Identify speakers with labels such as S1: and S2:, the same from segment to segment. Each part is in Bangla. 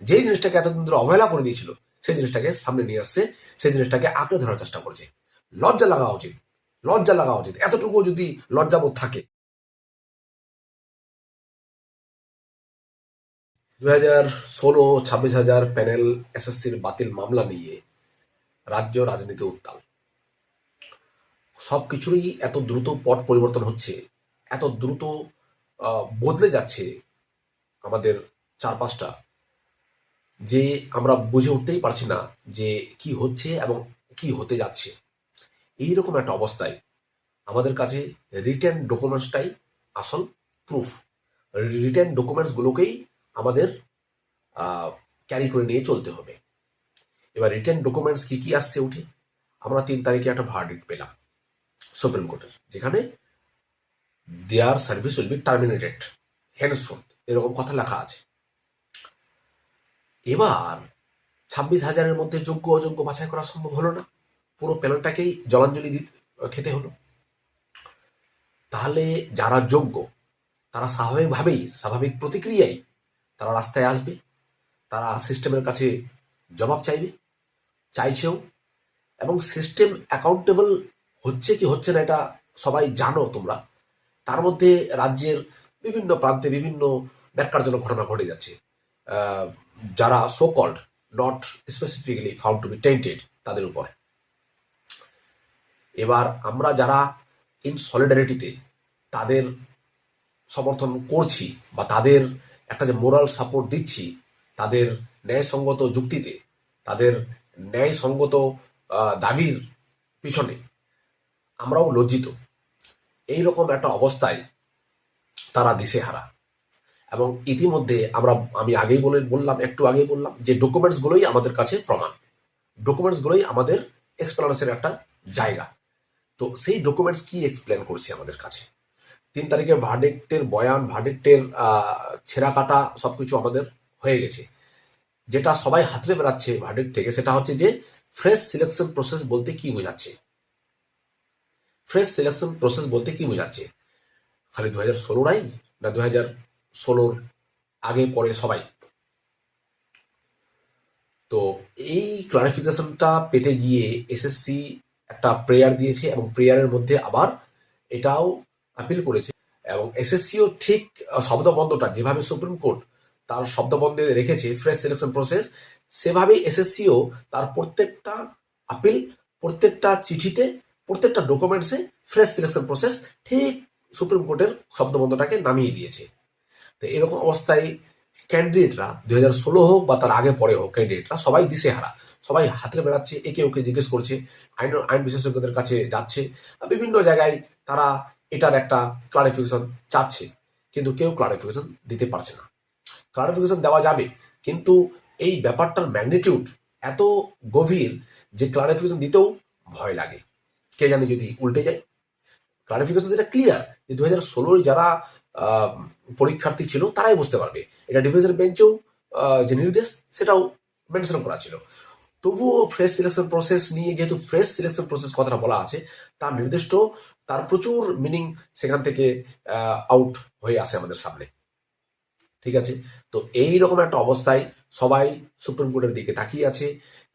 S1: যেই জিনিসটাকে এতদিন ধরে অবহেলা করে দিয়েছিল, সেই জিনিসটাকে সামনে নিয়ে আসছে, সেই জিনিসটাকে আঁকড়ে ধরার চেষ্টা করছে। লজ্জা লাগা উচিত, লজ্জা লাগা উচিত। এতটুকু যদি লজ্জাবোধ থাকে। দু হাজার ষোলো, ছাব্বিশ হাজার প্যানেল এসএসসির বাতিল মামলা নিয়ে রাজ্য রাজনীতি উত্তাল। সব কিছুরই এত দ্রুত পট পরিবর্তন হচ্ছে, এত দ্রুত বদলে যাচ্ছে আমাদের চারপাশটা। যে আমরা বুঝে উঠতেই পারছি না যে কি হচ্ছে এবং কি হতে যাচ্ছে। এইরকম একটা অবস্থায় আমাদের কাছে রিটার্ন ডকুমেন্টসটাই আসল প্রুফ রিটার্ন ডকুমেন্টসগুলোকেই আমাদের ক্যারি করে নিয়ে চলতে হবে। এবার রিটার্ন ডকুমেন্টস কি কি আসছে উঠে? আমরা তিন তারিখে একটা ভার্ডিক্ট পেলাম সুপ্রিম কোর্টের, যেখানে there service will be terminated henceforth এরকম কথা লেখা আছে। এবার ছাব্বিশ হাজারের মধ্যে যোগ্য অযোগ্য বাছাই করা সম্ভব হলো না। পুরো প্যানেলটাকেই জলাঞ্জলি খেতে হলো। তাহলে যারা যোগ্য, তারা স্বাভাবিকভাবেই, স্বাভাবিক প্রতিক্রিয়ায় তারা রাস্তায় আসবে। তারা সিস্টেমের কাছে জবাব চাইবে, চাইছেও। এবং সিস্টেম অ্যাকাউন্টেবল হচ্ছে কি হচ্ছে না এটা সবাই জানো তোমরা। তার মধ্যে রাজ্যের বিভিন্ন প্রান্তে বিভিন্ন ন্যাক্কারজনক ঘটনা ঘটে যাচ্ছে। যারা so called not specifically found to be tainted তাদের উপর। এবার আমরা যারা ইন সলিডারিটিতে তাদের সমর্থন করছি বা তাদের একটা যে মোরাল সাপোর্ট দিচ্ছি, তাদের ন্যায়সঙ্গত যুক্তিতে, তাদের ন্যায়সঙ্গত দাবির পিছনে, আমরাও লজ্জিত। এই রকম একটা অবস্থায় তারা দিশেহারা। এবং ইতিমধ্যে আমরা, আমি আগেই বলে, বললাম, একটু আগেই বললাম যে ডকুমেন্টসগুলোই আমাদের কাছে প্রমাণ। ডকুমেন্টসগুলোই আমাদের এক্সপ্লেনেন্সের একটা জায়গা। তো সেই ডকুমেন্টস কি এক্সপ্লেন করছে আমাদের কাছে? তিন তারিখের ভার্ডিক্টের বয়ান ভার্ডিক্টের ছেঁড়া কাটা সব কিছু আমাদের হয়ে গেছে। যেটা সবাই হাতড়ে বেড়াচ্ছে ভার্ডিক্ট থেকে, সেটা হচ্ছে যে ফ্রেশ সিলেকশন প্রসেস বলতে কি বোঝাচ্ছে? ফ্রেশ সিলেকশন প্রসেস বলতে কি বোঝাচ্ছে? খালি দু হাজার ষোলোরাই না দু হাজার ষোলোর আগে, পরে সবাই। তো এই ক্লারিফিকেশনটা পেতে গিয়ে এসএসসি একটা প্রেয়ার দিয়েছে এবং প্রেয়ারের মধ্যে আবার এটাও আপিল করেছে। এবং এসএসসিও ঠিক শব্দবন্ধটা যেভাবে সুপ্রিম কোর্ট তার শব্দবন্ধে রেখেছে ফ্রেশ সিলেকশন প্রসেস সেভাবেই এসএসসিও তার প্রত্যেকটা আপিল প্রত্যেকটা চিঠিতে, প্রত্যেকটা ডকুমেন্টসে ফ্রেশ সিলেকশন প্রসেস ঠিক সুপ্রিম কোর্টের শব্দবন্ধটাকে নামিয়ে দিয়েছে। তো এরকম অবস্থায় ক্যান্ডিডেটরা দুই হাজার ষোলো হোক বা তার আগে পরে হোক ক্যান্ডিডেটরা সবাই দিশেহারা। সবাই হাতে বেড়াচ্ছে, একে ওকে জিজ্ঞেস করছে, আইন আইন বিশেষজ্ঞদের কাছে যাচ্ছে বিভিন্ন জায়গায় তারা এটার একটা ক্লারিফিকেশন চাচ্ছে, কিন্তু কেউ ক্লারিফিকেশন দিতে পারছে না। ক্লারিফিকেশন দেওয়া যাবে, কিন্তু এই ব্যাপারটার ম্যাগনিটিউড এত গভীর যে ক্লারিফিকেশন দিতেও ভয় লাগে। কে জানে যদি উল্টে যায়? ক্লারিফিকেশন যেটা ক্লিয়ার যে দু হাজার ষোলোয় যারা পরীক্ষার্থী ছিল, তারাই বুঝতে পারবে। এটা ডিভিশন বেঞ্চেও যে নির্দেশ, সেটাও মেনশন করা ছিল। তবুও ফ্রেশ সিলেকশন প্রসেস নিয়ে, যেহেতু ফ্রেশ সিলেকশন প্রসেস কথাটা বলা আছে, তার নির্দিষ্ট, তার প্রচুর মিনিং সেখান থেকে আউট হয়ে আসে আমাদের সামনে। ঠিক আছে? তো এই রকম একটা অবস্থায় সবাই সুপ্রিম কোর্টের দিকে তাকিয়ে আছে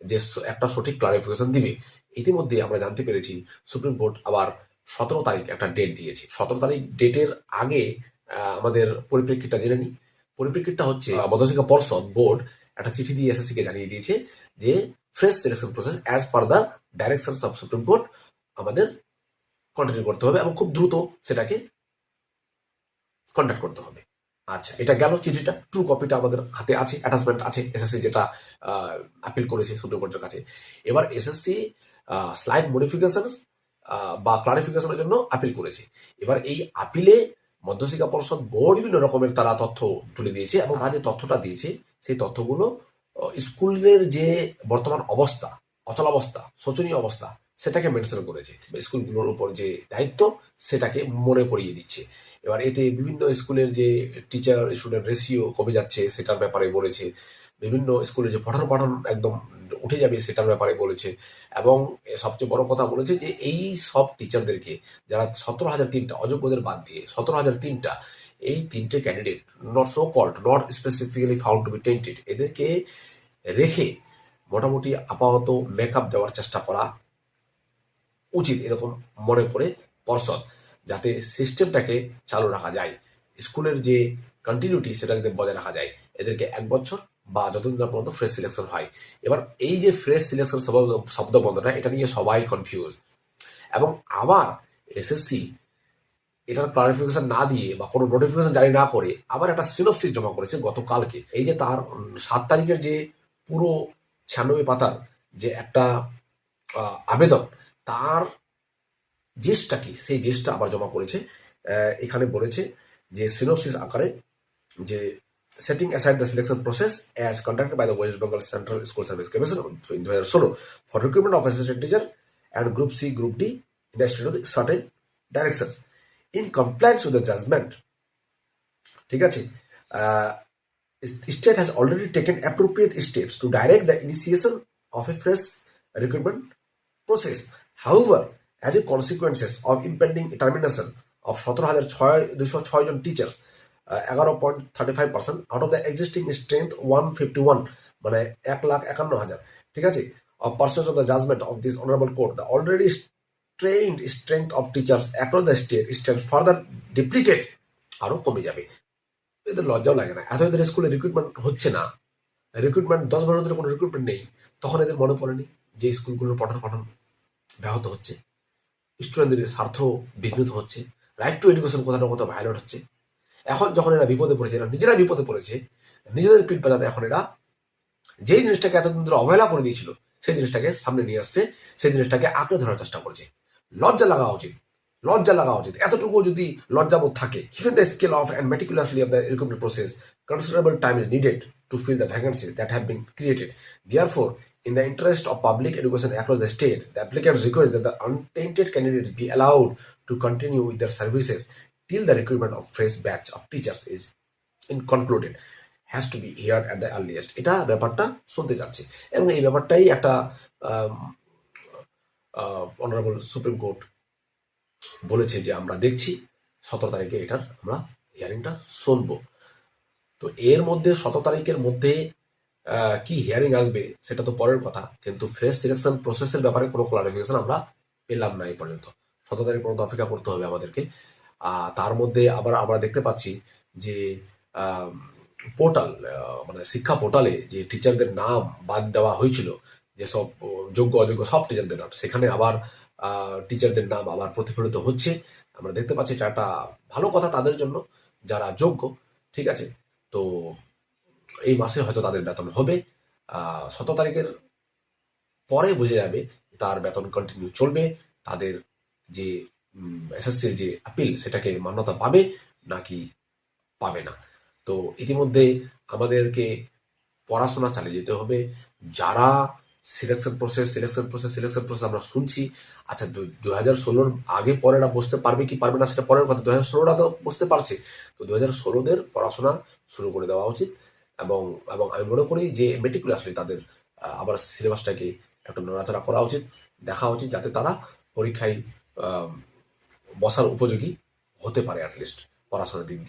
S1: যে, একটা সঠিক ক্লারিফিকেশন দিবে। ইতিমধ্যে আমরা জানতে পেরেছি, সুপ্রিম কোর্ট আবার সতেরো তারিখ একটা ডেট দিয়েছে। সতেরো তারিখ ডেটের আগে আমাদের পরিপ্রেক্ষিতটা জেনে নিই। পরিপ্রেক্ষিতটা হচ্ছে মধ্যশিক্ষা পর্ষদ বোর্ড একটা চিঠি দিয়ে এসএসসি কে জানিয়ে দিয়েছে যে fresh selection process as per the direction of supreme court আমাদের কন্টিনিউ করতে হবে এবং খুব দ্রুত সেটাকে কন্ট্যাক্ট করতে হবে। আচ্ছা এটা গেল চিঠিটা। ট্রু কপিটা আমাদের হাতে আছে অ্যাটাচমেন্ট আছে এসএসসি যেটা আপিল করেছে সুপ্রিম কোর্টের কাছে। এবার এসএসসি স্লাইড মডিফিকেশন বা ক্লারিফিকেশনের জন্য আপিল করেছে। এবার এই আপিলে মধ্যশিক্ষা পরিষদ বোর্ড বিভিন্ন রকমের তারা তথ্য তুলে দিয়েছে এবং যে তথ্যটা দিয়েছে, সেই তথ্যগুলো স্কুলের যে বর্তমান অবস্থা, অচলাবস্থা, শোচনীয় অবস্থা সেটাকে মেনশন করেছে। স্কুলগুলোর উপর যে দায়িত্ব, সেটাকে মনে করিয়ে দিচ্ছে। এবার এতে বিভিন্ন স্কুলের যে টিচার স্টুডেন্ট রেশিও কমে যাচ্ছে, সেটার ব্যাপারে বলেছে। বিভিন্ন স্কুলের যে পঠন পাঠন একদম উঠে যাবে, সেটার ব্যাপারে বলেছে। এবং সবচেয়ে বড় কথা বলেছে যে, এই সব টিচারদেরকে যারা সতেরো হাজার তিনটা, অযোগ্যদের বাদ দিয়ে সতেরো হাজার তিনটা, এই তিনটে candidate not so called not specifically found to be tainted এদেরকে রেখে মোটামুটি আপাতত মেকআপ দেওয়ার চেষ্টা করা উচিত এরকম মনে করে পর্ষদ, যাতে সিস্টেমটাকে চালু রাখা যায়, স্কুলের যে কন্টিনিউটি সেটা যাতে বজায় রাখা যায়। এদেরকে এক বছর বা যতদিন না পর্যন্ত ফ্রেশ সিলেকশন হয়। এবার এই যে ফ্রেশ সিলেকশন শব্দ বন্ধটা এটা নিয়ে সবাই কনফিউজ এবং আবার এসএসসি এটার ক্লারিফিকেশন না দিয়ে বা কোনো নোটিফিকেশন জারি না করে আবার একটা সিনপসিস জমা করেছে গতকালকে। এই যে তার সাত তারিখের যে পুরো ছিয়ানব্বই পাতার যে একটা আবেদন তার জিসটা কি? সেই জিসটা আবার জমা করেছে। এখানে বলেছে যে সিনোপসিস আকারে যে setting aside the selection process as conducted by the West Bengal central school service commission in দু হাজার ষোলো for recruitment of assistant teacher and group C group D the state of certain direction in compliance with the judgement ঠিক আছে? state has already taken appropriate steps to direct the initiation of a fresh recruitment process. However, as a consequences of impending termination of সতেরো হাজার ছয় দুশো ছয় জন টিচার্স এগারো point thirty five percent out of the existing strength one fifty one মানে এক লাখ একান্ন হাজার। ঠিক আছে? Of persons of the judgment of this honorable court the already strained strength of teachers across the state stands further depleted আরও কমে যাবে। এদের লজ্জাও লাগে না। এত এদের স্কুলে রিক্রুটমেন্ট হচ্ছে না। রিক্রুটমেন্ট দশ বছর ধরে কোনো রিক্রুটমেন্ট নেই। তখন এদের মনে পড়েনি যে স্কুলগুলোর পঠন পাঠন ব্যাহত হচ্ছে। স্টুডেন্টদের স্বার্থ বিঘ্নিত হচ্ছে। রাইট টু এডুকেশন কোথাও না কোথাও ভায়োলেট হচ্ছে। এখন যখন এরা বিপদে পড়েছে, এরা নিজেরা বিপদে পড়েছে, নিজেদের পিঠ বাজাতে এখন এরা যেই জিনিসটাকে এতদিন ধরে অবহেলা করে দিয়েছিল, সেই জিনিসটাকে সামনে নিয়ে আসছে, সেই জিনিসটাকে আঁকড়ে ধরার চেষ্টা করছে। লজ্জা লাগা উচিত। লজ্জা লাগা উচিত। এতটুকু যদি লজ্জাবোধ থাকে given the scale of and meticulously of the recruitment process, considerable time is needed to fill the that have been created created. Therefore in the interest of public education across the state the applicants request that the untainted candidates be allowed to continue with their services till the recruitment of fresh batch of teachers is concluded has to be here at the earliest এটা ব্যাপারটা শুনতে যাচ্ছে এবং এই ব্যাপারটাই একটা অনারেবল সুপ্রিম কোর্ট বলেছে যে আমরা দেখছি সতেরো তারিখে এটার আমরা হিয়ারিংটা শুনব তো এর মধ্যে সতেরো তারিখের আহ, কি হিয়ারিং আসবে, সেটা তো পরের কথা। কিন্তু ফ্রেশ সিলেকশন প্রসেসের ব্যাপারে কোনো ক্লারিফিকেশন আমরা পেলাম না এই পর্যন্ত। সতেরো তারিখ পর্যন্ত অপেক্ষা করতে হবে আমাদেরকে। তার মধ্যে আবার আমরা দেখতে পাচ্ছি যে পোর্টাল মানে শিক্ষা পোর্টালে যে টিচারদের নাম বাদ দেওয়া হয়েছিল যেসব যোগ্য, অযোগ্য সব টিচারদের নাম, সেখানে আবার টিচারদের নাম আবার প্রতিফলিত হচ্ছে। আমরা দেখতে পাচ্ছি এটা একটা ভালো কথা তাদের জন্য, যারা যোগ্য, ঠিক আছে? তো এই মাসে হয়তো তাদের বেতন হবে। সতেরো তারিখের পরে বোঝা যাবে তার বেতন কন্টিনিউ চলবে। তাদের যে এসএসসির যে আপিল সেটাকে মান্যতা পাবে নাকি পাবে না। তো ইতিমধ্যে আমাদেরকে পড়াশোনা চালিয়ে যেতে হবে। যারা selection process selection process selection process আমরা শুনছি আচ্ছা দু হাজার ষোলোর আগে পরেরা বসতে পারবে কি পারবে না, সেটা পরের কথা। দু হাজার ষোলোটা তো বসতে পারছে। তো দু হাজার ষোলোদের পড়াশোনা শুরু করে দেওয়া উচিত। এবং এবং আমি মনে করি যে মেটিকুলাসলি তাদের আহ, আবার সিলেবাসটাকে একটু নড়াচড়া করা উচিত দেখা উচিত যাতে তারা পরীক্ষায় বসার উপযোগী হতে পারে অ্যাটলিস্ট পড়াশোনার দিক দিয়ে।